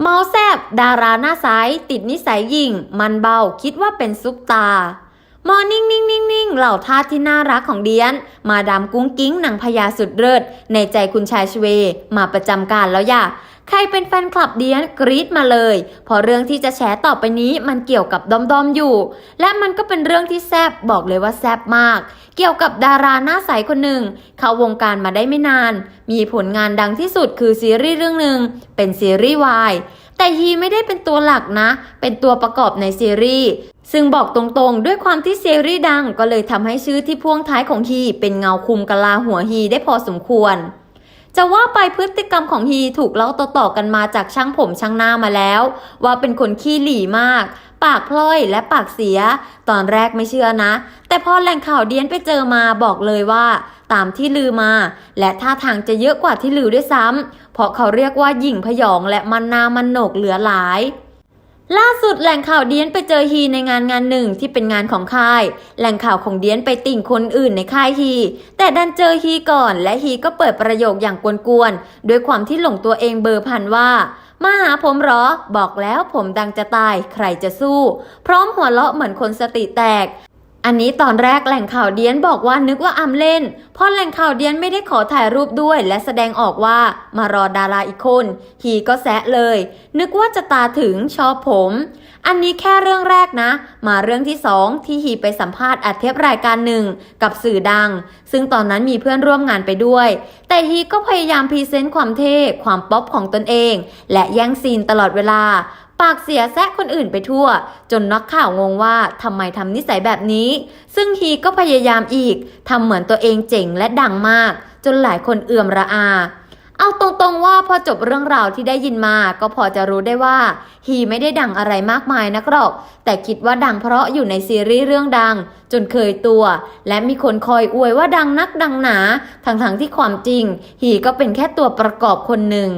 เมาแซบดาราหน้าใสยติดนิสัยหยิ่งมันเบาคิดว่าเป็นซุปตามอนิ่งนิ่งนิ่งนิ่งเหล่าทาสที่น่ารักของเดียน มาดามกุ้งกิ้งนางพญาสุดเลิศในใจคุณชายชเว มาประจำการแล้วอย่าใครเป็นแฟนคลับเดียนกรี๊ดมาเลยเพราะเรื่องที่จะแชร์ต่อไปนี้มันเกี่ยวกับดอมดอมอยู่ และมันก็เป็นเรื่องที่แซบบอกเลยว่าแซบมาก เกี่ยวกับดาราหน้าใสคนหนึ่ง เข้าวงการมาได้ไม่นาน มีผลงานดังที่สุดคือซีรีส์เรื่องหนึ่งเป็นซีรีส์วายแต่ฮีไม่ได้เป็นตัวหลักนะ เป็นตัวประกอบในซีรีส์ซึ่งบอกตรงๆ ด้วยความที่ซีรีส์ดังก็เลยทำให้ชื่อที่พ่วงท้ายของฮีเป็นเงาคุมกะลาหัวฮีได้พอสมควร จะว่าไปพฤติกรรมของฮีถูกเล่าต่อๆกันมาจากช่างผมช่างหน้ามาแล้ว ว่าเป็นคนขี้หลีมาก ปากพล่อยและปากเสีย ตอนแรกไม่เชื่อนะ แต่พอแหล่งข่าวเดียนไปเจอมาบอกเลยว่า ตามที่ลือมา และท่าทางจะเยอะกว่าที่ลือด้วยซ้ำเพราะเขาเรียกว่าหยิ่งพยองและมันนามันโหนกเหลือหลายล่าสุดแหล่งข่าวเดียนไปเจอฮีในงานงานหนึ่งที่เป็นงานของค่าย แหล่งข่าวของเดียนไปติ่งคนอื่นในค่ายฮี แต่ดันเจอฮีก่อนและฮีก็เปิดประโยคอย่างกวนๆด้วยความที่หลงตัวเองเบอร์พันว่า มาหาผมหรอ บอกแล้วผมดังจะตาย ใครจะสู้ พร้อมหัวเราะเหมือนคนสติแตก อันนี้ตอนแรกแหล่งข่าวเดียนบอกว่านึกว่าอำเล่น เพราะแหล่งข่าวเดียนไม่ได้ขอถ่ายรูปด้วย และแสดงออกว่ามารอดาราอีกคนฮีก็แซะเลย นึกว่าจะตาถึงชอบผม อันนี้แค่เรื่องแรกนะ มาเรื่องที่สองที่ฮีไปสัมภาษณ์อัดเทปรายการหนึ่งกับสื่อดัง ซึ่งตอนนั้นมีเพื่อนร่วมงานไปด้วย แต่ฮีก็พยายามพรีเซนต์ความเท่ความป๊อปของตนเอง และแย่งซีนตลอดเวลา ปากเสียแซะคนอื่นไปทั่ว จนนักข่าวงงว่าทำไมทำนิสัยแบบนี้ ซึ่งฮีก็พยายามอีกทำเหมือนตัวเองเจ๋งและดังมาก จนหลายคนเอื่อมระอา เอาตรงๆว่าพอจบเรื่องราวที่ได้ยินมา ก็พอจะรู้ได้ว่าฮีไม่ได้ดังอะไรมากมายนักหรอก แต่คิดว่าดังเพราะอยู่ในซีรีส์เรื่องดัง จนเคยตัว และมีคนคอยอวยว่าดังนักดังหนาทั้งๆที่ความจริงฮีก็เป็นแค่ตัวประกอบคนหนึ่ง